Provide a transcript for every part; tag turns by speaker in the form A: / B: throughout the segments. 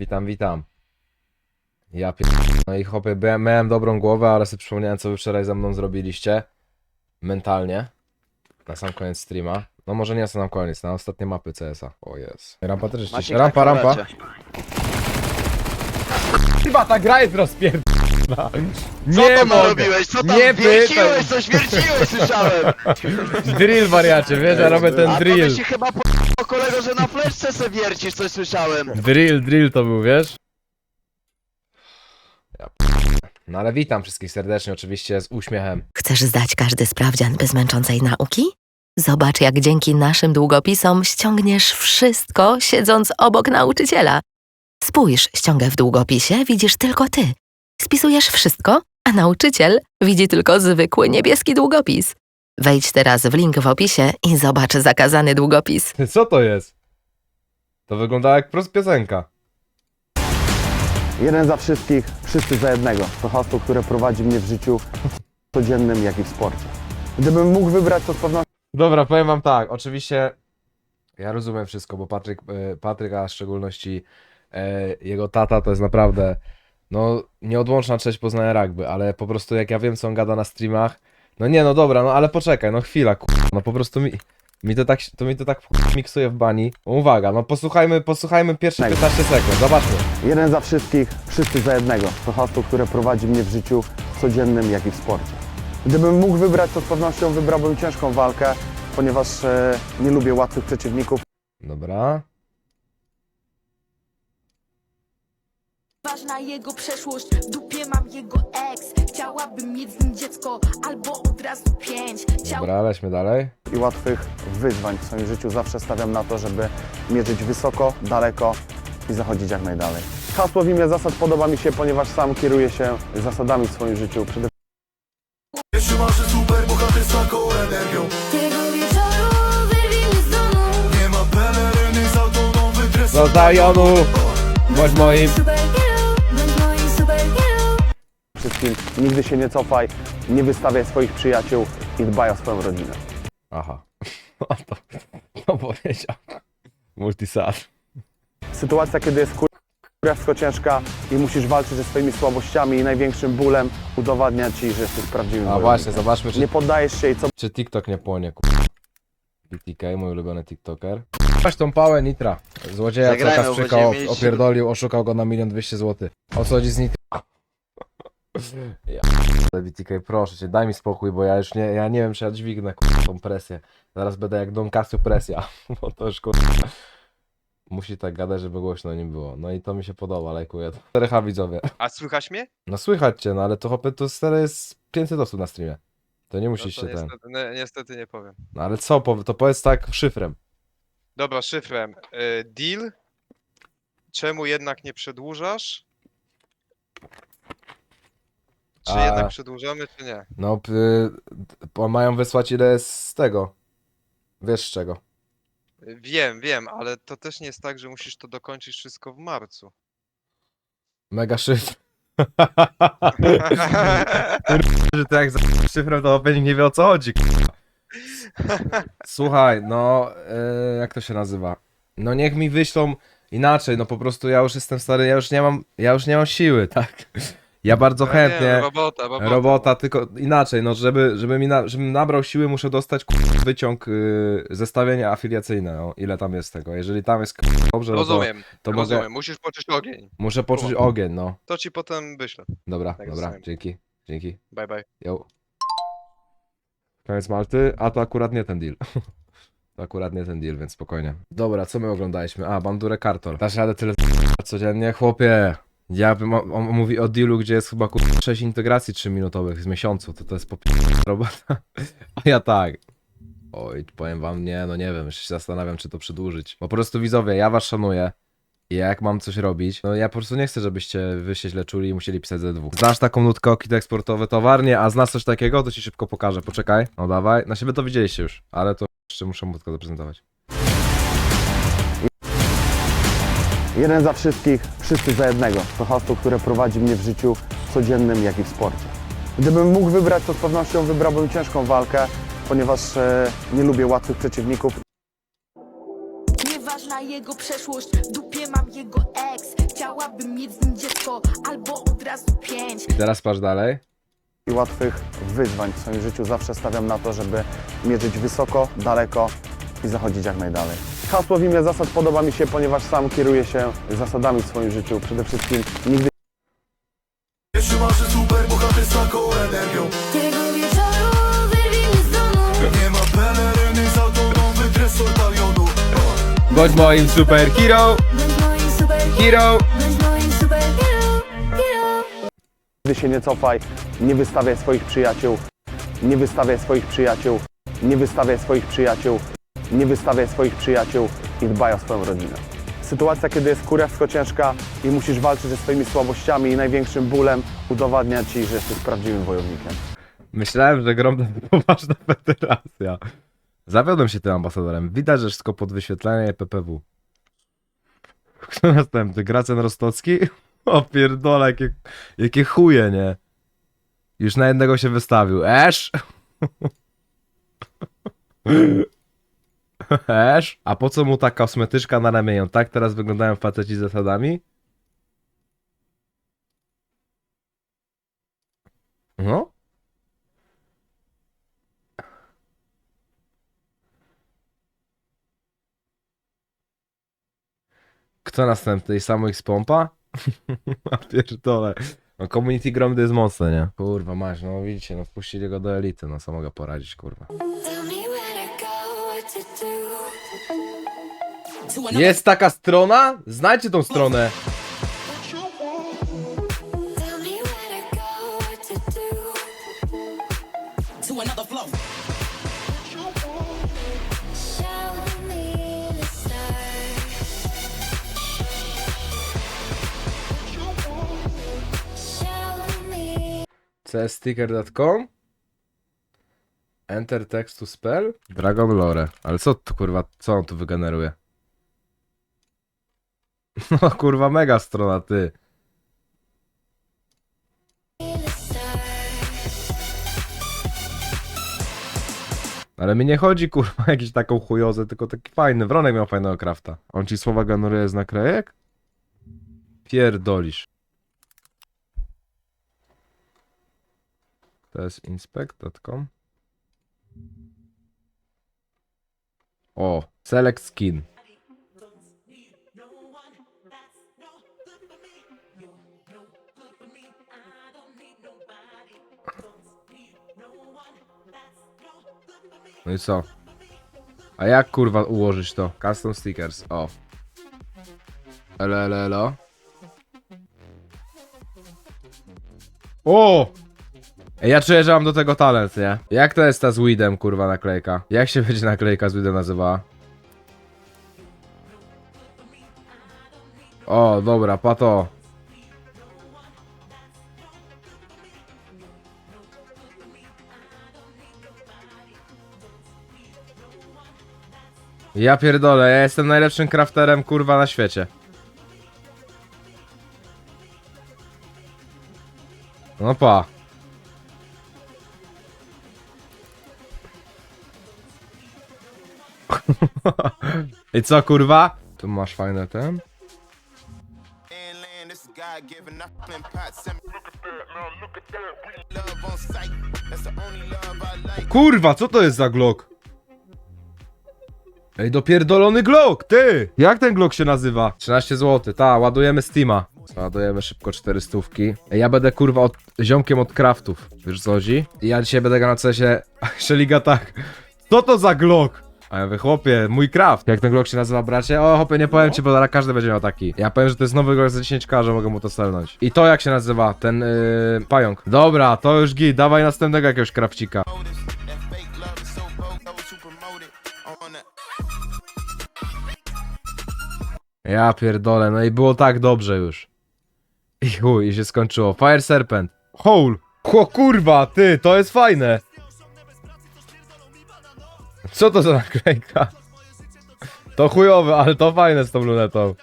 A: Witam, witam. Ja pier... No i chłopie, byłem, miałem dobrą głowę, ale sobie przypomniałem, co wy wczoraj ze mną zrobiliście. Mentalnie. Na sam koniec streama. No może nie na sam koniec, na ostatnie mapy CS-a. O jest. Rampa też jeszcze.
B: Maciek,
A: Rampa,
B: na
A: rampa. Chyba ta gra jest rozpierdolona.
B: Co
A: Nie
B: tam
A: mogę.
B: robiłeś? Co tam
A: Nie
B: wierciłeś? Coś wierciłeś, słyszałem!
A: Drill wariacie, wiesz, ja robię ten
B: A to
A: drill.
B: by się chyba po kolego, że na fleszce se wiercisz, coś słyszałem.
A: Drill, drill to był, wiesz? Ja p... No ale witam wszystkich serdecznie, oczywiście z uśmiechem.
C: Chcesz zdać każdy sprawdzian bez męczącej nauki? Zobacz, jak dzięki naszym długopisom ściągniesz wszystko, siedząc obok nauczyciela. Spójrz, ściągę w długopisie widzisz tylko ty. Spisujesz wszystko, a nauczyciel widzi tylko zwykły niebieski długopis. Wejdź teraz w link w opisie i zobacz zakazany długopis.
A: Co to jest? To wygląda jak prost piosenka.
D: Jeden za wszystkich, wszyscy za jednego. To hasło, które prowadzi mnie w życiu codziennym, jak i w sporcie. Gdybym mógł wybrać, to z pewnością
A: Dobra, powiem wam tak, oczywiście ja rozumiem wszystko, bo Patryk, e, Patryk a w szczególności e, jego tata to jest naprawdę no nieodłączna część poznania rugby, ale po prostu jak ja wiem co on gada na streamach, no nie no dobra, no ale poczekaj, no chwila, ku... no po prostu mi, mi to tak, to mi to tak miksuje w bani. Uwaga, no posłuchajmy, posłuchajmy pierwsze
D: Tak.
A: 15 sekund, zobaczmy.
D: jeden za wszystkich, wszyscy za jednego. To hasło, które prowadzi mnie w życiu codziennym, jak i w sporcie. Gdybym mógł wybrać, to z pewnością wybrałbym ciężką walkę, ponieważ e, nie lubię łatwych przeciwników.
A: Dobra.
E: Ważna jego przeszłość, w dupie mam jego ex Chciałabym mieć z nim dziecko, albo od razu pięć Chciał...
A: Dobra, lećmy dalej.
D: i łatwych wyzwań w swoim życiu zawsze stawiam na to, żeby mierzyć wysoko, daleko i zachodzić jak najdalej. Hasło w imię zasad podoba mi się, ponieważ sam kieruję się zasadami w swoim życiu. Przede
F: Jeszcze masz super bohater z taką energią
E: Tego wieczoru wyrwij mnie z domu
F: Nie ma peleryny za to nowy dres
A: Do Zajonu! Bądź moim.
E: Superhero
D: wszystkim nigdy się nie cofaj, nie wystawiaj swoich przyjaciół i dbaj o swoją rodzinę.
A: Aha. No to, to powiedział. Multisad.
D: Sytuacja, kiedy jest kurewsko ciężka i musisz walczyć ze swoimi słabościami i największym bólem udowadnia ci, że jesteś prawdziwym
A: A
D: wojownikiem.
A: właśnie, zobaczmy, czy,
D: Nie poddajesz się i co
A: czy TikTok nie płonie. ku- BTK, mój ulubiony TikToker. Weź tą pałę Nitra. Złodzieja, co
B: Zagrajmy, bo
A: Kasprzyka
B: będziemy mieć-
A: opierdolił, oszukał go na milion dwieście złotych. O co chodzi z Nitra? Ja, BTK, proszę cię, daj mi spokój, bo ja już nie, ja nie wiem, czy ja dźwignę ku- tą presję. Zaraz będę jak Don Casio presja, bo to już kur... Musi tak gadać, żeby głośno nie było. No i to mi się podoba, lajkuję to. 4H widzowie.
G: A słychać mnie?
A: No słychać cię, no ale to hopy to stare jest 500 osób na streamie. To nie
G: No
A: musisz się ten.
G: niestety, nie, niestety nie powiem.
A: No ale co, to powiedz tak szyfrem.
G: Dobra, szyfrem. Y, deal? Czemu jednak nie przedłużasz? Czy
A: A-
G: jednak przedłużamy, czy nie?
A: No, p- y, mają wysłać ile jest z tego. Wiesz z czego.
G: Wiem, wiem, ale to też nie jest tak, że musisz to dokończyć wszystko w marcu.
A: Mega szyfr. że to jak za szyfrem to pewnie nie wie o co chodzi. k***a. Słuchaj, no e, jak to się nazywa? No niech mi wyślą inaczej, no po prostu ja już jestem stary, ja już nie mam, ja już nie mam siły, tak? Ja bardzo
G: No
A: chętnie.
G: Nie, robota, robota.
A: Robota, tylko inaczej, no żeby, żeby mi na, żebym nabrał siły, muszę dostać k- wyciąg y, zestawienia afiliacyjne, no, ile tam jest tego. Jeżeli tam jest k- dobrze, no to,
G: Rozumiem,
A: to
G: rozumiem.
A: mogę,
G: Musisz poczuć ogień.
A: muszę poczuć ogień, no.
G: To ci potem wyślę.
A: Dobra,
G: Tak
A: dobra, dzięki, dzięki.
G: Bye, bye.
A: Yo. Koniec Malty, a to akurat nie ten deal. To akurat nie ten deal, więc spokojnie. Dobra, co my oglądaliśmy? A, Bandurę Kartor. Dasz radę tyle codziennie? Chłopie, ja bym, on, on mówi o dealu, gdzie jest chyba kur- 6 integracji 3 minutowych z miesiącu, to to jest po robota. A ja tak. Oj, powiem wam, nie, no nie wiem, jeszcze się zastanawiam, czy to przedłużyć. Po prostu widzowie, ja was szanuję. Jak mam coś robić, no ja po prostu nie chcę, żebyście wy się źle czuli i musieli pisać ze dwóch. Znasz taką nutkę o eksportowe towarnie, a znasz coś takiego, to ci szybko pokażę. Poczekaj, no dawaj. Na siebie to widzieliście już, ale to jeszcze muszę nutkę zaprezentować.
D: Jeden za wszystkich, wszyscy za jednego. To hasło, które prowadzi mnie w życiu codziennym, jak i w sporcie. Gdybym mógł wybrać, to z pewnością wybrałbym ciężką walkę, ponieważ e, nie lubię łatwych przeciwników
E: Nieważna jego przeszłość, w dupie mam jego ex Chciałabym mieć z nim dziecko albo od razu pięć
A: I teraz patrz dalej.
D: i łatwych wyzwań w swoim życiu zawsze stawiam na to, żeby mierzyć wysoko, daleko i zachodzić jak najdalej. Hasło w imię zasad podoba mi się, ponieważ sam kieruję się zasadami w swoim życiu. Przede wszystkim nigdy
F: Jeszcze marzy super bohater z taką energią
E: Tego wieczoru wyrwij mnie z domu
F: Nie ma peleryny za to nowy dres od talionu
A: Bądź moim superhero,
E: Bądź moim superhero
A: hero.
E: Bądź moim superhero hero.
D: się nie cofaj, nie wystawiaj swoich przyjaciół, nie wystawiaj swoich przyjaciół, nie wystawiaj swoich przyjaciół, nie wystawiaj swoich przyjaciół i dbaj o swoją rodzinę. Sytuacja, kiedy jest kurewsko ciężka i musisz walczyć ze swoimi słabościami i największym bólem, udowadnia Ci, że jesteś prawdziwym wojownikiem.
A: Myślałem, że grom to poważna federacja. Zawiodłem się tym ambasadorem. Widać, że wszystko pod wyświetlenie PPW. Kto następny? Gracjan Rostocki? O pierdolę, jakie, jakie chuje, nie? Już na jednego się wystawił. Esz! A po co mu ta kosmetyczka na ramieniu? Tak teraz wyglądają faceci z zasadami? No? Kto następny? I samo ich z pompa? A pierdolę. No community ground jest mocne, nie? Kurwa, masz, no widzicie, no wpuścili go do elity, no co mogę poradzić, kurwa.
E: Tell me
A: Jest taka strona? Znajdźcie tą stronę. Csticker.com Enter text to spell? Dragon Lore. Ale co to kurwa, co on tu wygeneruje? No kurwa, mega strona, ty. Ale mi nie chodzi kurwa o jakiś taką chujozę, tylko taki fajny. Wronek miał fajnego krafta. On ci słowa generuje z naklejek? Pierdolisz. To jest inspect.com. O, select skin. No i co? A jak kurwa ułożyć to? Custom stickers, o. Elo, elo, elo. O! Ja czuję, że mam do tego talent, nie? Jak to jest ta z weedem, kurwa, naklejka? Jak się będzie naklejka z weedem nazywała? O, dobra, pato. Ja pierdolę, ja jestem najlepszym crafterem, kurwa, na świecie. No pa. I co, kurwa? Tu masz fajne ten. Kurwa, co to jest za Glock? Ej, dopierdolony Glock, ty! Jak ten Glock się nazywa? 13 zł, ta, ładujemy Steama. Ładujemy szybko 400. Ej, ja będę kurwa od, ziomkiem od craftów. Wiesz chodzi? I ja dzisiaj będę grał na cesie Szeliga tak. Co to za Glock? A ja mówię, chłopie, mój craft. Jak ten Glock się nazywa, bracie? O, chłopie, nie powiem ci, bo zaraz każdy będzie miał taki. Ja powiem, że to jest nowy Glock za 10k, że mogę mu to selnąć. I to jak się nazywa? Ten, yy, pająk. Dobra, to już git, dawaj następnego jakiegoś krawcika. Ja pierdolę, no i było tak dobrze już. I chuj, i się skończyło. Fire Serpent. Hole. Chło kurwa, ty, to jest fajne. Co to za naklejka? To chujowe, ale to fajne z tą lunetą.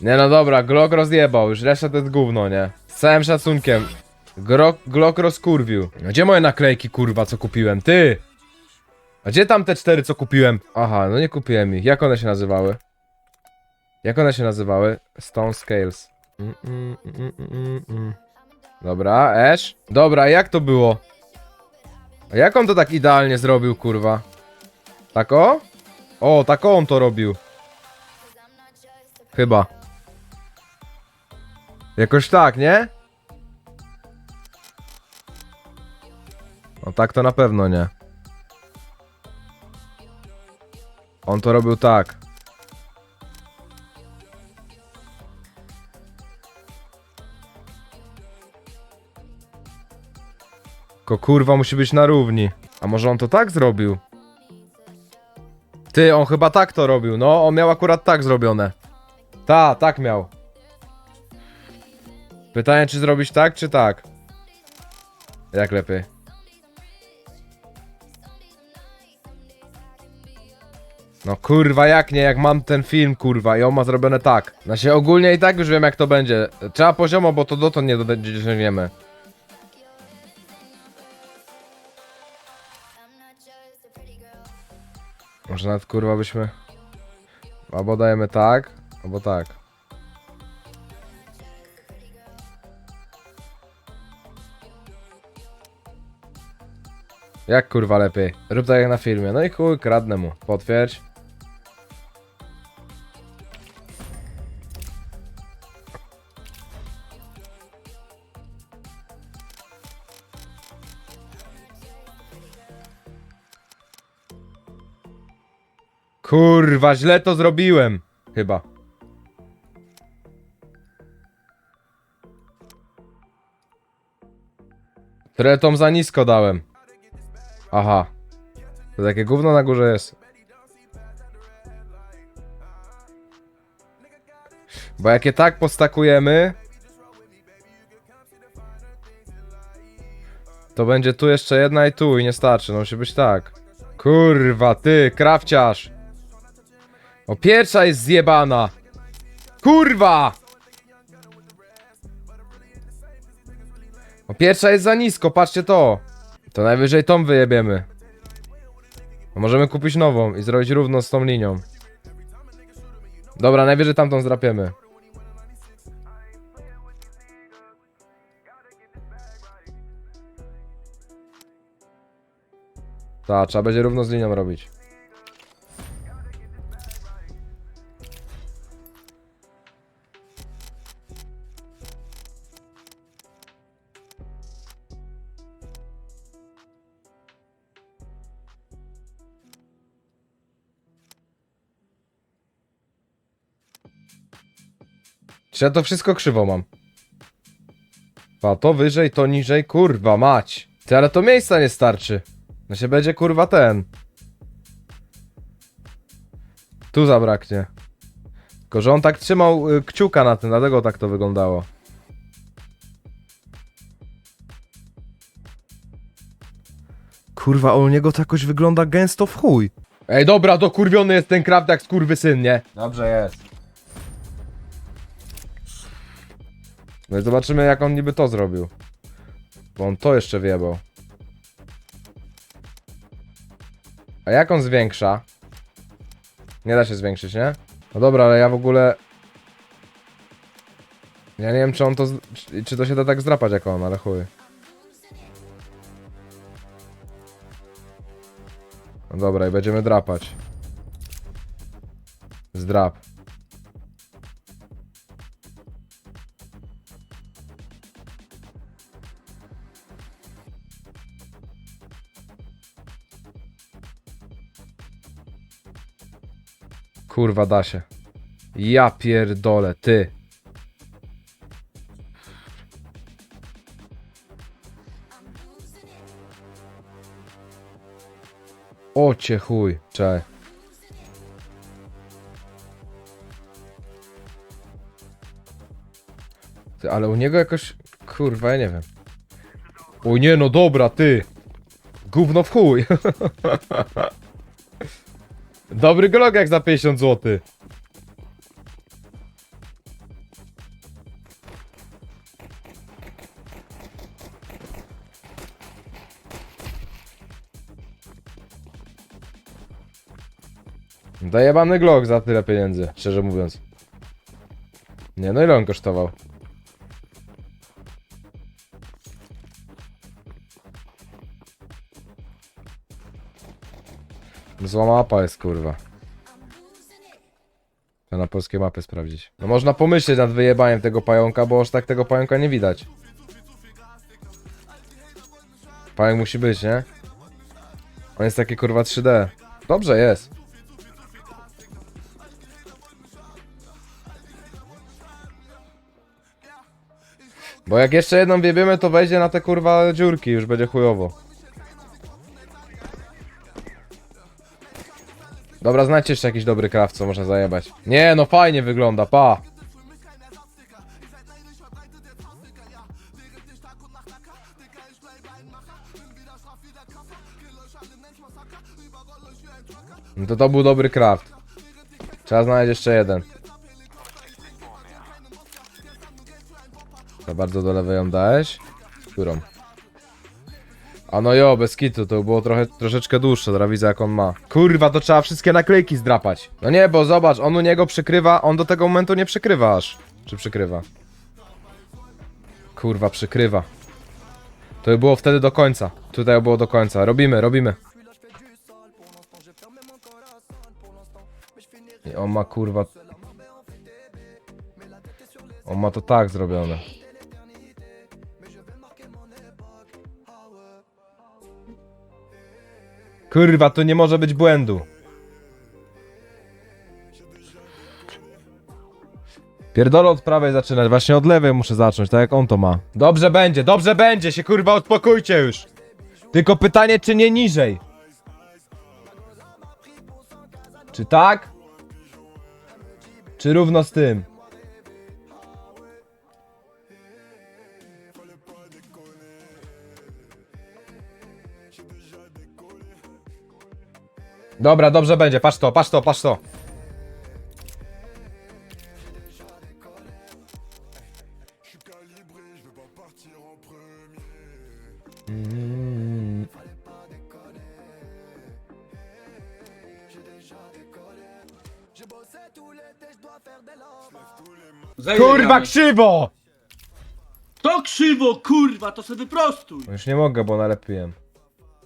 A: Nie no dobra, Glock rozjebał, już reszta to jest gówno, nie? Z całym szacunkiem. Gro Glock rozkurwił. Gdzie moje naklejki, kurwa, co kupiłem? Ty! A gdzie tam te cztery, co kupiłem? Aha, no nie kupiłem ich. Jak one się nazywały? Jak one się nazywały? Stone Scales. Mm, mm, mm, mm, mm. Dobra, Ash. Dobra, jak to było? A jak on to tak idealnie zrobił, kurwa? Tak o? O, tak on to robił. Chyba. Jakoś tak, nie? No tak to na pewno nie. On to robił tak. Tylko kurwa musi być na równi. A może on to tak zrobił? Ty, on chyba tak to robił. No, on miał akurat tak zrobione. Ta, tak miał. Pytanie, czy zrobić tak, czy tak? Jak lepiej? No kurwa, jak nie, jak mam ten film, kurwa, i on ma zrobione tak. Znaczy ogólnie i tak już wiem jak to będzie. Trzeba poziomo, bo to dotąd nie dociągniemy. Może nawet kurwa byśmy... Albo dajemy tak, albo tak. Jak kurwa lepiej? Rób tak jak na filmie. No i chuj, kradnę mu. Potwierdź. Kurwa, źle to zrobiłem. Chyba. Tretom za nisko dałem. Aha. To takie gówno na górze jest. Bo jak je tak postakujemy... To będzie tu jeszcze jedna i tu i nie starczy, no musi być tak. Kurwa, ty, krawciarz. O, pierwsza jest zjebana. Kurwa! O, pierwsza jest za nisko, patrzcie to. To najwyżej tą wyjebiemy. A Możemy kupić nową i zrobić równo z tą linią. Dobra, najwyżej tamtą zdrapiemy. Tak, trzeba będzie równo z linią robić. Czy ja to wszystko krzywo mam? Pa, to wyżej, to niżej, kurwa mać. Ty, ale to miejsca nie starczy. No się będzie kurwa ten. Tu zabraknie. Tylko, że on tak trzymał y, kciuka na tym, dlatego tak to wyglądało. Kurwa, u niego to jakoś wygląda gęsto w chuj. Ej, dobra, dokurwiony jest ten kraft jak skurwysyn, nie? Dobrze jest. No i zobaczymy jak on niby to zrobił. Bo on to jeszcze wjebał. A jak on zwiększa? Nie da się zwiększyć, nie? No dobra, ale ja w ogóle... Ja nie wiem czy on to... Czy to się da tak zdrapać jak on, ale chuj. No dobra, i będziemy drapać. Zdrap. Kurwa, da się. Ja pierdolę, ty. O cię chuj, czekaj. Ty, ale u niego jakoś... Kurwa, ja nie wiem. O nie, no dobra, ty. Gówno w chuj. Dobry glog jak za 50 zł. Dajebany glog za tyle pieniędzy, szczerze mówiąc. Nie, no ile on kosztował? Zła mapa jest, kurwa. Trzeba na polskiej mapy sprawdzić. No można pomyśleć nad wyjebaniem tego pająka, bo aż tak tego pająka nie widać. Pająk musi być, nie? On jest taki kurwa 3D. Dobrze jest. Bo jak jeszcze jedną wiebiemy, to wejdzie na te kurwa dziurki, już będzie chujowo. Dobra, znajdźcie jeszcze jakiś dobry craft, co można zajebać. Nie, no fajnie wygląda, pa. No to to był dobry craft. Trzeba znaleźć jeszcze jeden. To bardzo do lewej ją dałeś? Którą? A no jo, bez kitu, to było trochę, troszeczkę dłuższe, teraz widzę jak on ma. Kurwa, to trzeba wszystkie naklejki zdrapać. No nie, bo zobacz, on u niego przykrywa, on do tego momentu nie przykrywa aż. Czy przykrywa? Kurwa, przykrywa. To by było wtedy do końca. Tutaj było do końca. Robimy, robimy. I on ma kurwa... On ma to tak zrobione. Kurwa, tu nie może być błędu. Pierdolę od prawej zaczynać, właśnie od lewej muszę zacząć, tak jak on to ma. Dobrze będzie, dobrze będzie, się kurwa uspokójcie już. Tylko pytanie, czy nie niżej? Czy tak? Czy równo z tym? Dobra, dobrze będzie, patrz to, patrz to, patrz to. Mm. Kurwa krzywo!
H: To krzywo, kurwa, to sobie wyprostuj.
A: Już nie mogę, bo nalepiłem.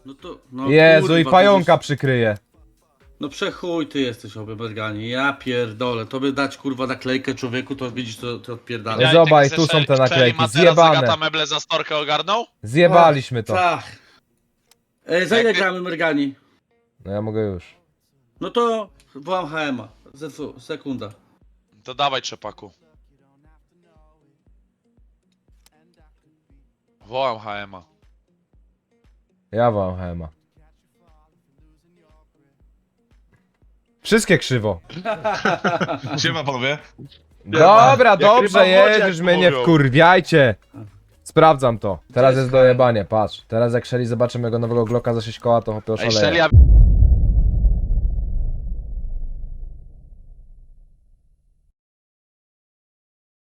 H: No to, no
A: Jezu,
H: kurwa,
A: i
H: to
A: pająka przykryje.
H: No przechuj ty jesteś obeberganie, ja pierdolę. Tobie dać kurwa naklejkę człowieku, to widzisz, to, to odpierdala.
A: Ja- Zobacz, tu są te naklejki, zjebane.
B: meble za storkę ogarnął?
A: Zjebaliśmy to.
H: Tak. E, za ile
B: Jak-
H: gramy Mergani?
A: No ja mogę już.
H: No to wołam HM-a. Zefu, sekunda.
B: To dawaj trzepaku. Wołam HM-a.
A: Ja wam Hema. Wszystkie krzywo.
F: Siema panowie.
A: Dobra, dobrze jest, już mnie nie wkurwiajcie. Sprawdzam to. Teraz jest dojebanie, patrz. Teraz jak Shelly zobaczy mojego nowego Glocka za 6 koła, to hopie
B: Ej,
A: oszaleje.
B: Shelly, a